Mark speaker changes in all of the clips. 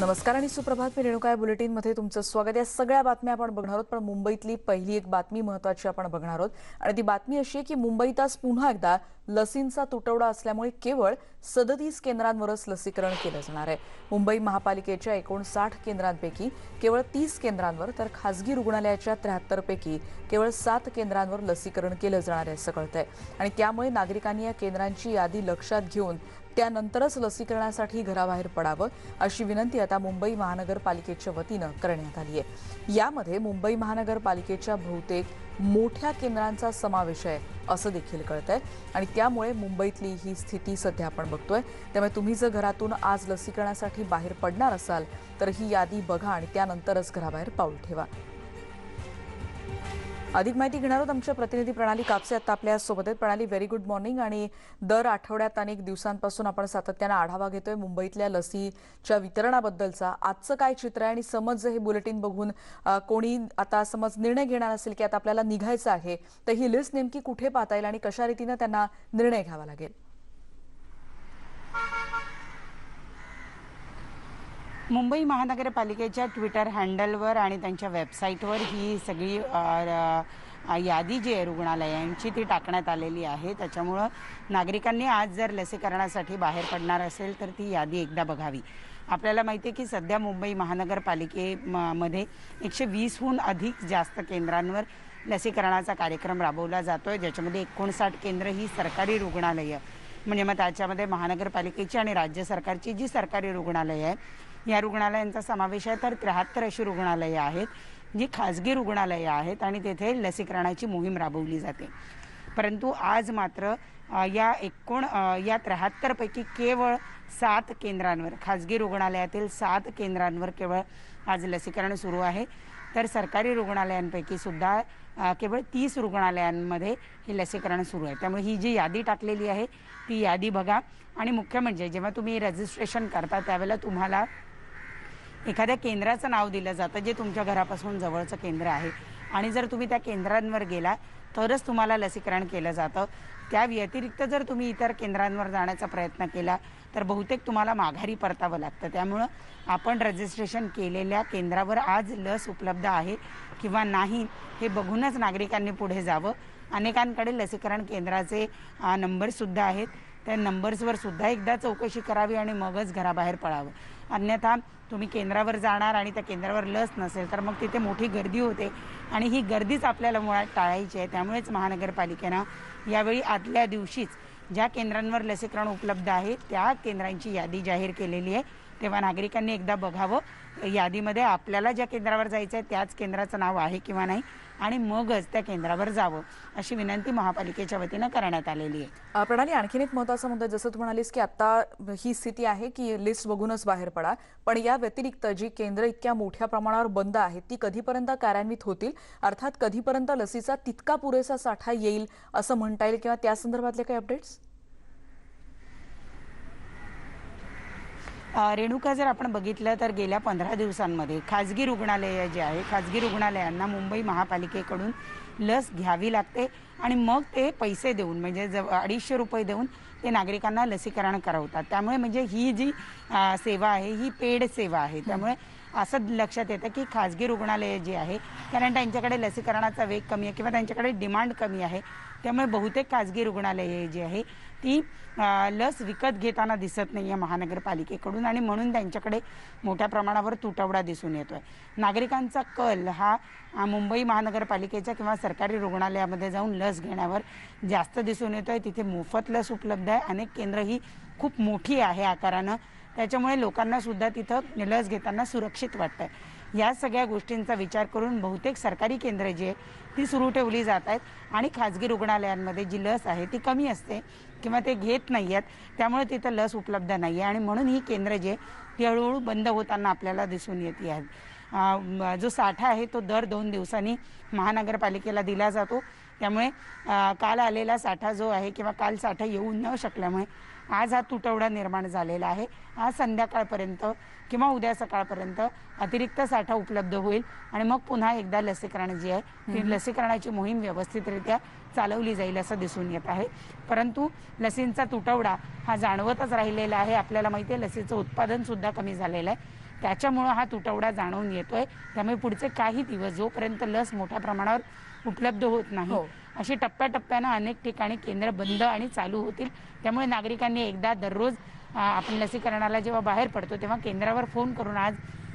Speaker 1: नमस्कार आणि सुप्रभात. मी रेणुका बुलेटिनमध्ये तुमचं स्वागत. या सगळ्या बातम्या आपण बघणार आहोत पण मुंबईतली पहिली एक बातमी महत्वाची आपण बघणार आहोत. आणि ती बातमी अशी आहे की मुंबईत आज पुन्हा एकदा लसींचा तुटवडा असल्यामुळे केवळ सदतीस केंद्रांवरच लसीकरण केलं जाणार आहे. मुंबई महापालिकेच्या एकोणसाठ केंद्रांपैकी केवळ तीस केंद्रांवर तर खासगी रुग्णालयाच्या त्र्याहत्तर पैकी केवळ सात केंद्रांवर लसीकरण केलं जाणार आहे असं कळतंय. आणि त्यामुळे नागरिकांनी या केंद्रांची यादी लक्षात घेऊन त्यानंतरच लसीकरणासाठी घराबाहेर पडावं अशी विनंती आता मुंबई महानगरपालिकेच्या वतीनं करण्यात आली आहे. यामध्ये मुंबई महानगरपालिकेच्या बहुतेक मोठ्या केंद्रांचा समावेश आहे असं देखील कळतंय. आणि त्यामुळे मुंबईतली ही स्थिती सध्या आपण बघतोय. त्यामुळे तुम्ही जर घरातून आज लसीकरणासाठी बाहेर पडणार असाल तर ही यादी बघा आणि त्यानंतरच घराबाहेर पाऊल ठेवा. अधिक माहिती घेणार आहोत आमच्या प्रतिनिधी प्रणाली कापसे आता आपल्यासोबत आहेत. प्रणाली व्हेरी गुड मॉर्निंग आणि दर आठवड्यात अनेक दिवसांपासून आपण सातत्यानं आढावा घेतोय मुंबईतल्या लसीच्या वितरणाबद्दलचा. आजचं काय चित्र आहे आणि समज हे बुलेटिन बघून कोणी आता समज निर्णय घेणार असेल की आता आपल्याला निघायचं आहे तर ही लिस्ट नेमकी कुठे पाहता येईल आणि कशा रीतीनं त्यांना निर्णय घ्यावा लागेल?
Speaker 2: मुंबई महानगरपालिकेच्या ट्विटर हँडलवर आणि त्यांच्या वेबसाईटवर ही सगळी यादी जी आहे रुग्णालयांची ती टाकण्यात आलेली आहे. त्याच्यामुळं नागरिकांनी आज जर लसीकरणासाठी बाहेर पडणार असेल तर ती यादी एकदा बघावी. आपल्याला माहिती आहे की सध्या मुंबई महानगरपालिकेमध्ये एकशे वीसहून अधिक जास्त केंद्रांवर लसीकरणाचा कार्यक्रम राबवला जातोय. ज्याच्यामध्ये एकोणसाठ केंद्र ही सरकारी रुग्णालयं म्हणजे मग त्याच्यामध्ये महानगरपालिकेची आणि राज्य सरकारची जी सरकारी रुग्णालयं आहे या रुग्णालयांचा समावेश आहे. तर त्र्याहत्तर अशी रुग्णालयं आहेत जी खाजगी रुग्णालयं आहेत आणि तेथे लसीकरणाची मोहीम राबवली जाते. परंतु आज मात्र या एकूण या त्र्याहत्तरपैकी केवळ सात केंद्रांवर खाजगी रुग्णालयातील सात केंद्रांवर केवळ आज लसीकरण सुरू आहे. तर सरकारी रुग्णालयांपैकी सुद्धा केवळ तीस रुग्णालयांमध्ये हे लसीकरण सुरू आहे. त्यामुळे ही जी यादी टाकलेली आहे ती यादी बघा. आणि मुख्य म्हणजे जेव्हा तुम्ही रजिस्ट्रेशन करता त्यावेळेला तुम्हाला एखाद्या केंद्राचं नाव दिलं जातं जे तुमच्या घरापासून जवळचं केंद्र आहे. आणि जर तुम्ही त्या केंद्रांवर गेला तरच तुम्हाला लसीकरण केलं जातं. त्या व्यतिरिक्त जर तुम्ही इतर केंद्रांवर जाण्याचा प्रयत्न केला तर बहुतेक तुम्हाला माघारी परतावं लागतं. त्यामुळं आपण रजिस्ट्रेशन केलेल्या केंद्रावर आज लस उपलब्ध आहे किंवा नाही हे बघूनच नागरिकांनी पुढे जावं. अनेकांकडे लसीकरण केंद्राचे नंबरसुद्धा आहेत. त्या नंबर्सवर सुद्धा एकदा चौकशी करावी आणि मगच घराबाहेर पळावं. अन्यथा तुम्ही केंद्रावर जाणार आणि त्या केंद्रावर लस नसेल तर मग तिथे मोठी गर्दी होते. आणि ही गर्दीच आपल्याला मुळात टाळायची आहे. त्यामुळेच महानगरपालिकेनं यावेळी आदल्या दिवशीच ज्या केंद्रांवर लसीकरण उपलब्ध आहे त्या केंद्रांची यादी जाहीर केलेली आहे. तेव्हा नागरिकांनी एकदा बघावं. यादीमध्ये आपल्याला ज्या केंद्रावर जायचं आहे त्याच केंद्राचं नाव आहे किंवा नाही आणि मगच त्या केंद्रावर जावं अशी विनंती महापालिकेच्या वतीनं करण्यात आलेली आहे.
Speaker 1: प्रणाली आणखीन एक महत्त्वाचा मुद्दा जसं तू म्हणालीस की आता ही स्थिती आहे की लिस्ट बघूनच बाहेर पडा. पण या व्यतिरिक्त जी केंद्र इतक्या मोठ्या प्रमाणावर बंद आहेत ती कधीपर्यंत कार्यान्वित होतील? अर्थात कधीपर्यंत लसीचा तितका पुरेसा साठा येईल असं म्हणता येईल? किंवा त्या संदर्भातले काही अपडेट्स
Speaker 2: रेणुका जर आपण बघितलं तर गेल्या पंधरा दिवसांमध्ये खाजगी रुग्णालयं जे आहे खाजगी रुग्णालयांना मुंबई महापालिकेकडून लस घ्यावी लागते आणि मग ते पैसे देऊन म्हणजे जव अडीचशे रुपये देऊन ते नागरिकांना लसीकरण करवतात. त्यामुळे म्हणजे ही जी सेवा आहे ही पेड सेवा आहे. त्यामुळे असं लक्षात येतं की खाजगी रुग्णालयं जी आहे कारण त्यांच्याकडे लसीकरणाचा वेग कमी आहे किंवा त्यांच्याकडे डिमांड कमी आहे त्यामुळे बहुतेक खाजगी रुग्णालये जी आहे ती लस विकत घेताना दिसत नाही आहे महानगरपालिकेकडून आणि म्हणून त्यांच्याकडे मोठ्या प्रमाणावर तुटवडा दिसून येतो आहे नागरिकांचा कल हा मुंबई महानगरपालिकेच्या किंवा सरकारी रुग्णालयामध्ये जाऊन लस घेण्यावर जास्त दिसून येतो आहे तिथे मोफत लस उपलब्ध आहे. अनेक केंद्र ही खूप मोठी आहे आकारानं. त्याच्यामुळे लोकांना सुद्धा तिथं लस घेताना सुरक्षित वाटतं आहे या सगळ्या गोष्टींचा विचार करून बहुतेक सरकारी केंद्र जी आहे ती सुरू ठेवली जात आहेत आणि खाजगी रुग्णालयांमध्ये जी लस आहे ती कमी असते किंवा ते घेत नाही आहेत त्यामुळे तिथं लस उपलब्ध नाही आहे. आणि म्हणून ही केंद्र जी आहे ती हळूहळू बंद होताना आपल्याला दिसून येते आहेत. जो साठा आहे तो दर दोन दिवसांनी महानगरपालिकेला दिला जातो. त्यामुळे काल आलेला साठा जो आहे किंवा काल साठा येऊ न शकल्यामुळे आज हा तुटवडा निर्माण झालेला आहे. आज संध्याकाळपर्यंत किंवा उद्या सकाळपर्यंत अतिरिक्त साठा उपलब्ध होईल. आणि मग पुन्हा एकदा लसीकरण जी आहे ती लसीकरणाची मोहीम व्यवस्थितरित्या चालवली जाईल असं दिसून येत आहे. परंतु लसींचा तुटवडा हा जाणवतच राहिलेला आहे. आपल्याला माहिती आहे लसीचं उत्पादन सुद्धा कमी झालेलं आहे. त्याच्यामुळं हा तुटवडा जाणवून येतोय. त्यामुळे पुढचे काही दिवस जोपर्यंत लस मोठ्या प्रमाणावर उपलब्ध होत नाही
Speaker 1: हो.
Speaker 2: अशी टप्प्याटप्प्यानं अनेक ठिकाणी केंद्र बंद आणि चालू होतील. त्यामुळे नागरिकांनी एकदा दररोज आपण लसीकरणाला जेव्हा बाहेर पडतो तेव्हा केंद्रावर फोन करून आज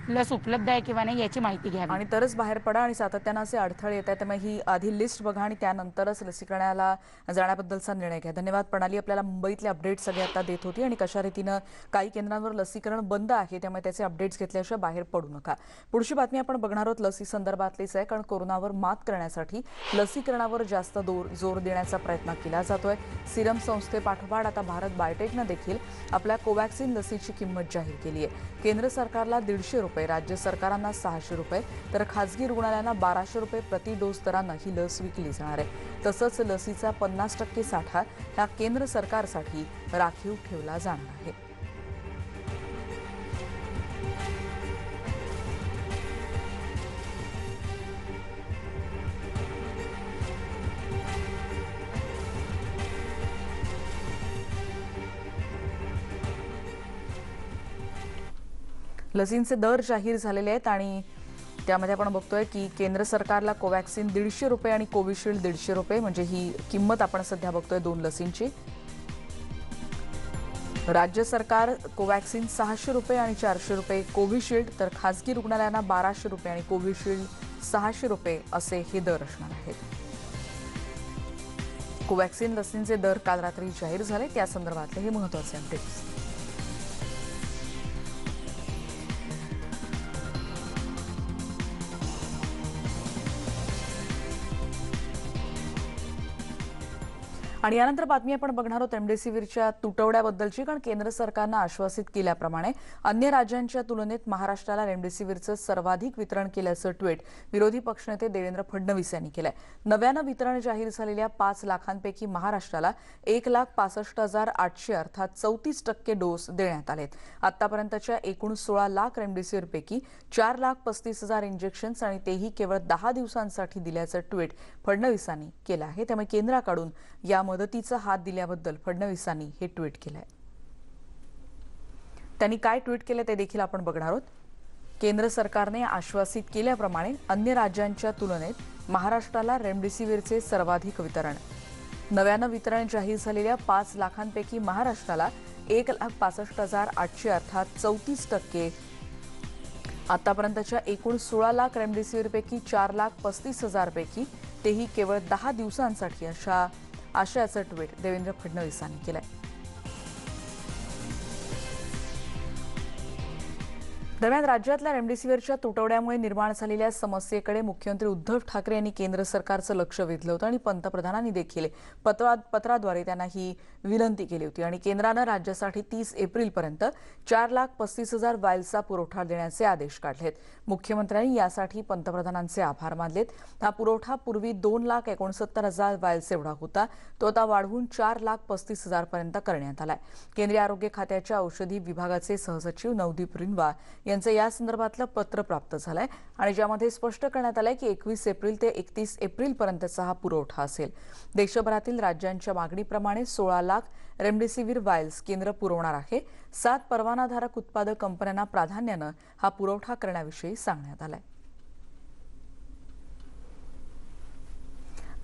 Speaker 2: लस उपलब्ध आहे किंवा नाही याची माहिती घ्यावी.
Speaker 1: आणि तरच बाहेर पडा आणि सातत्यानं असे अडथळे येत आहेत. त्यामुळे ही आधी लिस्ट बघा आणि त्यानंतरच लसीकरणाला जाण्याबद्दलचा निर्णय घ्या. धन्यवाद. प्रणाली आपल्याला मुंबईतले अपडेट सगळे आता देत होती आणि कशा रीतीनं काही केंद्रांवर लसीकरण बंद आहे त्यामुळे त्याचे अपडेट्स घेतल्याशिवाय बाहेर पडू नका. पुढची बातमी आपण बघणार आहोत. लसी संदर्भातलीच आहे कारण कोरोनावर मात करण्यासाठी लसीकरणावर जास्त दोर जोर देण्याचा प्रयत्न केला जातोय. सिरम संस्थेपाठोपाठ आता भारत बायोटेकनं देखील आपल्या कोवॅक्सिन लसीची किंमत जाहीर केली आहे केंद्र सरकारला दीडशे रुपये राज्य सरकारांना सहाशे रुपये तर खासगी रुग्णालयांना बाराशे रुपये प्रति डोस दरानं ही लस विकली जाणार आहे. तसंच लसीचा पन्नास टक्के साठा हा केंद्र सरकारसाठी राखीव ठेवला जाणार आहे. लसींचे दर जाहीर झालेले आहेत आणि त्यामध्ये आपण बघतोय की केंद्र सरकारला कोवॅक्सिन दीडशे रुपये आणि कोविशिल्ड दीडशे रुपये म्हणजे ही किंमत आपण सध्या बघतोय दोन लसींची. राज्य सरकार कोवॅक्सिन सहाशे रुपये आणि चारशे रुपये कोविशिल्ड तर खासगी रुग्णालयांना बाराशे रुपये आणि कोविशिल्ड सहाशे रुपये असे हे दर असणार आहेत. कोवॅक्सिन लसींचे दर काल रात्री जाहीर झाले त्या संदर्भातले हे महत्त्वाचे अपडेट्स आणि यानंतर बातमी आपण बघणार आहोत रेमडेसिवीरच्या तुटवड्याबद्दलची कारण केंद्र सरकारनं आश्वासित केल्याप्रमाणे अन्य राज्यांच्या तुलनेत महाराष्ट्राला रेमडेसिवीरचं सर्वाधिक वितरण केल्याचं ट्विट विरोधी पक्षनेते देवेंद्र फडणवीस यांनी केलंय. नव्यानं वितरण जाहीर झालेल्या पाच लाखांपैकी महाराष्ट्राला एक लाख पासष्ट हजार आठशे अर्थात चौतीस टक्के डोस देण्यात आलेत. आतापर्यंतच्या एकूण सोळा लाख रेमडेसिवीरपैकी चार लाख पस्तीस हजार इंजेक्शन्स आणि तेही केवळ दहा दिवसांसाठी दिल्याचं ट्विट फडणवीसांनी केलं आहे. त्यामुळे केंद्राकडून यामुळे मदतीचा हात दिल्याबद्दल फडणवीसांनी हे ट्विट केलंय. त्यांनी काय ट्विट केलं ते देखील आपण बघणार आहोत. केंद्र सरकारने आश्वासित केल्याप्रमाणे अन्य राज्यांच्या तुलनेत महाराष्ट्राला रेमडेसिवीरचे सर्वाधिक वितरण. नव्यानं वितरण जाहीर झालेल्या पाच लाखांपैकी महाराष्ट्राला एक लाख पासष्ट हजार आठशे अर्थात चौतीस टक्के. आतापर्यंतच्या एकूण सोळा लाख रेमडेसिवीरपैकी चार लाख पस्तीस हजारपैकी तेही केवळ दहा दिवसांसाठी अशा आशयाचं ट्विट देवेंद्र फडणवीसांनी केलं आहे दरम्यान राज्यातल्या रेमडेसिवीरच्या तुटवड्यामुळे निर्माण झालेल्या समस्येकडे मुख्यमंत्री उद्धव ठाकरे यांनी केंद्र सरकारचं लक्ष वेधलं होतं आणि पंतप्रधानांनी देखील पत्रा पत्राद्वारे त्यांना ही विनंती केली होती. आणि केंद्रानं राज्यासाठी तीस एप्रिलपर्यंत चार लाख पस्तीस हजार वायल्सचा पुरवठा देण्याचे आदेश काढलेत. मुख्यमंत्र्यांनी यासाठी पंतप्रधानांचे आभार मानलेत. हा पुरवठा पूर्वी दोन लाख एकोणसत्तर हजार वायल्स एवढा होता. तो आता वाढवून चार लाख पस्तीस हजारपर्यंत करण्यात आलाय. केंद्रीय आरोग्य खात्याच्या औषधी विभागाचे सहसचिव नवदीप रिन्वा यांचं या संदर्भातलं पत्र प्राप्त झालंय आणि ज्यामध्ये स्पष्ट करण्यात आलंय की एकवीस एप्रिल ते एकतीस एप्रिलपर्यंतचा हा पुरवठा असेल. देशभरातील राज्यांच्या मागणीप्रमाणे सोळा लाख रेमडेसिवीर वायल्स केंद्र पुरवणार आहे. सात परवानाधारक उत्पादक कंपन्यांना प्राधान्यानं हा पुरवठा करण्याविषयी सांगण्यात आलाय.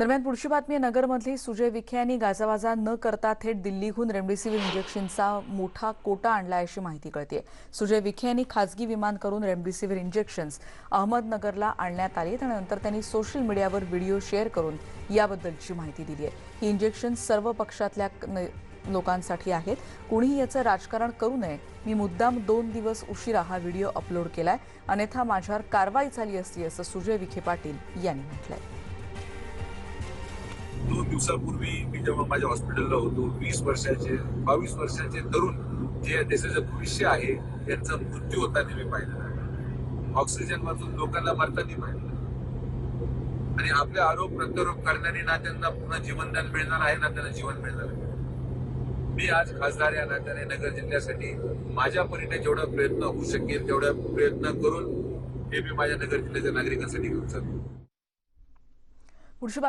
Speaker 1: दरम्यान पुढची बातमी नगरमधली सुजय विखे यांनी गाजावाजा न करता थेट दिल्लीहून रेमडेसिवीर इंजेक्शनचा मोठा कोटा आणला अशी माहिती कळते सुजय विखे यांनी खासगी विमान करून रेमडेसिवीर इंजेक्शन्स अहमदनगरला आणण्यात आली आणि नंतर त्यांनी सोशल मीडियावर व्हिडिओ शेअर करून याबद्दलची माहिती दिली आहे. ही इंजेक्शन सर्व पक्षातल्या न- लोकांसाठी आहेत. कुणीही याचं राजकारण करू नये. मी मुद्दाम दोन दिवस उशिरा हा व्हिडिओ अपलोड केलाय. अन्यथा माझ्यावर कारवाई झाली असती असं सुजय विखे पाटील यांनी म्हटलंय.
Speaker 3: दिवसापूर्वी मी जेव्हा माझ्या हॉस्पिटलला होतो वीस वर्षाचे बावीस वर्षाचे तरुण जे देशाचं भविष्य आहे त्यांचा मृत्यू होताना मी पाहिलं ऑक्सिजन वाचून लोकांना मरताना पाहिलं आणि आपले आरोप प्रत्यारोप करणारे ना त्यांना पुन्हा जीवनदान मिळणार आहे ना त्यांना जीवन मिळणार आहे. मी आज खासदार या नात्याने नगर जिल्ह्यासाठी माझ्या परीने जेवढा प्रयत्न होऊ शकेल तेवढा प्रयत्न करून हे मी माझ्या नगर जिल्ह्याच्या नागरिकांसाठी घेऊन चालतो